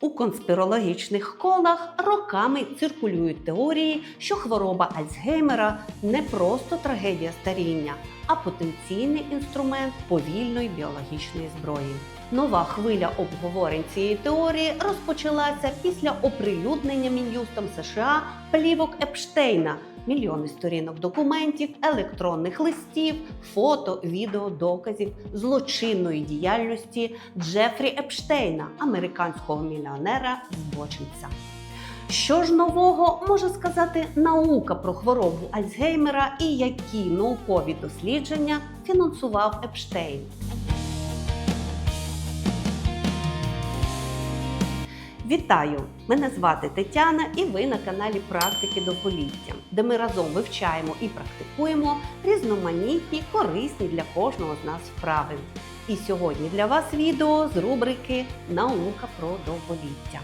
У конспірологічних колах роками циркулюють теорії, що хвороба Альцгеймера не просто трагедія старіння, а потенційний інструмент повільної біологічної зброї. Нова хвиля обговорень цієї теорії розпочалася після оприлюднення Мін'юстом США плівок Епштейна, мільйони сторінок документів, електронних листів, фото, відео, доказів злочинної діяльності Джефрі Епштейна, американського мільйонера збочинця. Що ж нового може сказати наука про хворобу Альцгеймера і які наукові дослідження фінансував Епштейн? Вітаю! Мене звати Тетяна, і ви на каналі Практики довголіття, де ми разом вивчаємо і практикуємо різноманітні, корисні для кожного з нас вправи. І сьогодні для вас відео з рубрики Наука про довголіття.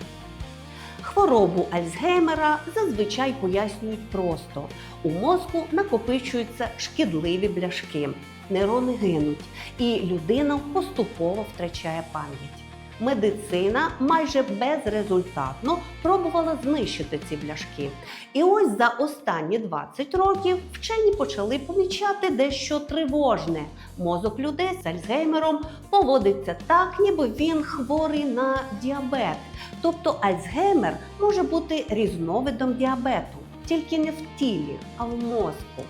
Хворобу Альцгеймера зазвичай пояснюють просто: у мозку накопичуються шкідливі бляшки, нейрони гинуть, і людина поступово втрачає пам'ять. Медицина майже безрезультатно пробувала знищити ці бляшки. І ось за останні 20 років вчені почали помічати дещо тривожне. Мозок людей з Альцгеймером поводиться так, ніби він хворий на діабет. Тобто Альцгеймер може бути різновидом діабету, тільки не в тілі, а в мозку.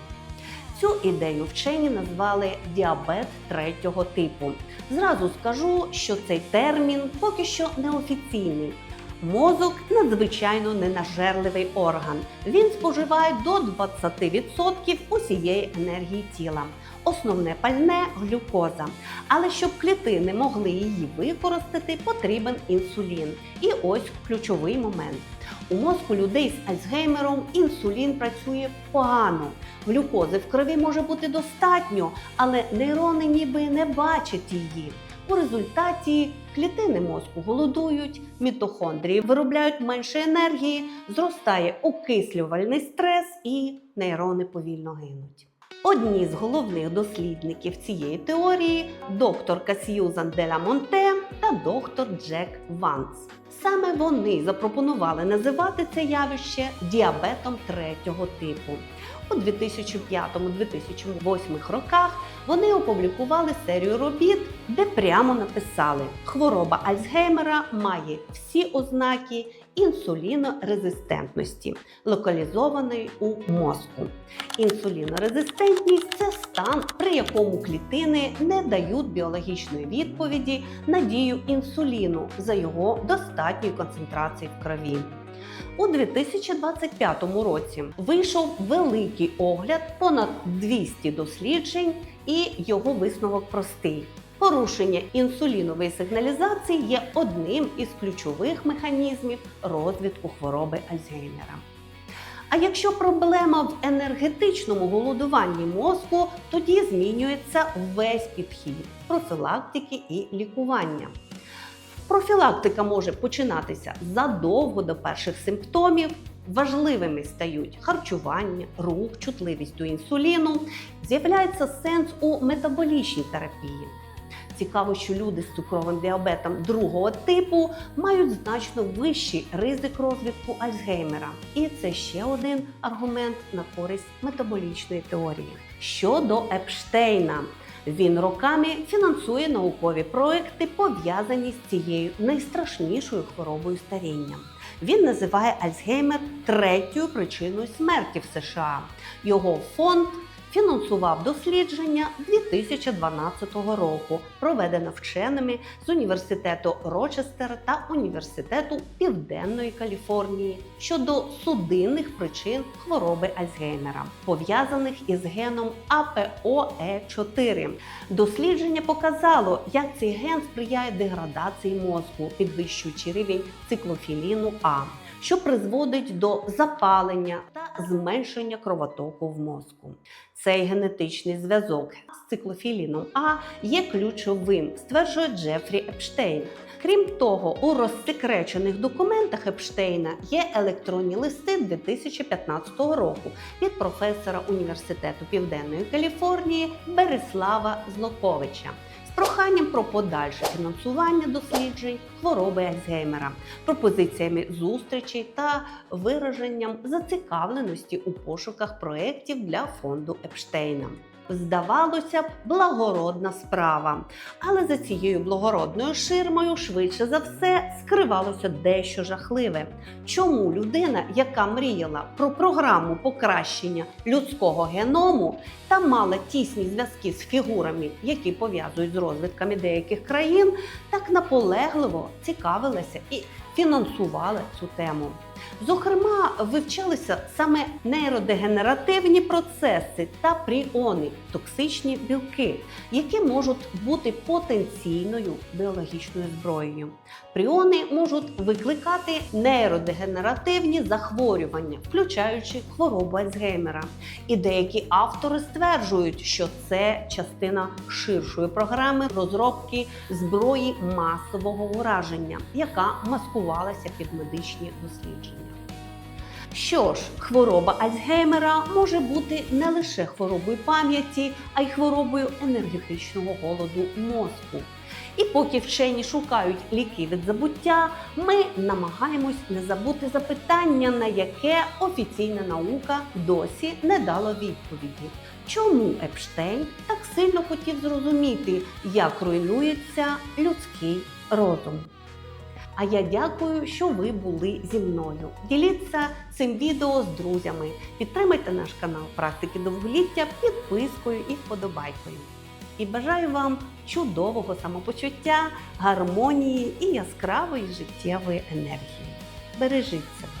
Цю ідею вчені назвали діабет третього типу. Зразу скажу, що цей термін поки що неофіційний. Мозок надзвичайно ненажерливий орган. Він споживає до 20% усієї енергії тіла. Основне пальне глюкоза. Але щоб клітини могли її використати, потрібен інсулін. І ось ключовий момент. У мозку людей з Альцгеймером інсулін працює погано. Глюкози в крові може бути достатньо, але нейрони ніби не бачать її. У результаті клітини мозку голодують, мітохондрії виробляють менше енергії, зростає окислювальний стрес і нейрони повільно гинуть. Одні з головних дослідників цієї теорії докторка Сьюзан Деля Монте та доктор Джек Ванс. Саме вони запропонували називати це явище діабетом третього типу. У 2005-2008 роках вони опублікували серію робіт, де прямо написали: хвороба Альцгеймера має всі ознаки інсулінорезистентності, локалізованої у мозку. Інсулінорезистентність це стан, при якому клітини не дають біологічної відповіді на дію інсуліну за його достатньої концентрації в крові. У 2025 році вийшов великий огляд понад 200 досліджень, і його висновок простий. Порушення інсулінової сигналізації є одним із ключових механізмів розвитку хвороби Альцгеймера. А якщо проблема в енергетичному голодуванні мозку, тоді змінюється весь підхід профілактики і лікування. Профілактика може починатися задовго до перших симптомів. Важливими стають харчування, рух, чутливість до інсуліну. З'являється сенс у метаболічній терапії. Цікаво, що люди з цукровим діабетом другого типу мають значно вищий ризик розвитку Альцгеймера. І це ще один аргумент на користь метаболічної теорії. Щодо Епштейна, він роками фінансує наукові проекти, пов'язані з цією найстрашнішою хворобою старіння. Він називає Альцгеймер третьою причиною смерті в США. Його фонд фінансував дослідження 2012 року, проведене вченими з університету Рочестер та університету Південної Каліфорнії щодо судинних причин хвороби Альцгеймера, пов'язаних із геном АПОЕ4. Дослідження показало, як цей ген сприяє деградації мозку, підвищуючи рівень циклофіліну А що призводить до запалення та зменшення кровотоку в мозку. Цей генетичний зв'язок з циклофіліном А є ключовим, стверджує Джефрі Епштейн. Крім того, у розсекречених документах Епштейна є електронні листи 2015 року від професора університету Південної Каліфорнії Береслава Злоковича. Проханням про подальше фінансування досліджень хвороби Альцгеймера, пропозиціями зустрічей та вираженням зацікавленості у пошуках проєктів для фонду Епштейна. Здавалося б, благородна справа, але за цією благородною ширмою швидше за все скривалося дещо жахливе. Чому людина, яка мріяла про програму покращення людського геному та мала тісні зв'язки з фігурами, які пов'язують з розвитками деяких країн, так наполегливо цікавилася і фінансувала цю тему. Зокрема, вивчалися саме нейродегенеративні процеси та пріони, токсичні білки, які можуть бути потенційною біологічною зброєю. Пріони можуть викликати нейродегенеративні захворювання, включаючи хворобу Альцгеймера. І деякі автори стверджують, що це частина ширшої програми розробки зброї масового ураження, яка маскувалася під медичні дослідження. Що ж, хвороба Альцгеймера може бути не лише хворобою пам'яті, а й хворобою енергетичного голоду мозку. І поки вчені шукають ліки від забуття, ми намагаємось не забути запитання, на яке офіційна наука досі не дала відповіді. Чому Епштейн так сильно хотів зрозуміти, як руйнується людський розум? А я дякую, що ви були зі мною. Діліться цим відео з друзями. Підтримайте наш канал Практики довголіття підпискою і вподобайкою. І бажаю вам чудового самопочуття, гармонії і яскравої життєвої енергії. Бережіть себе!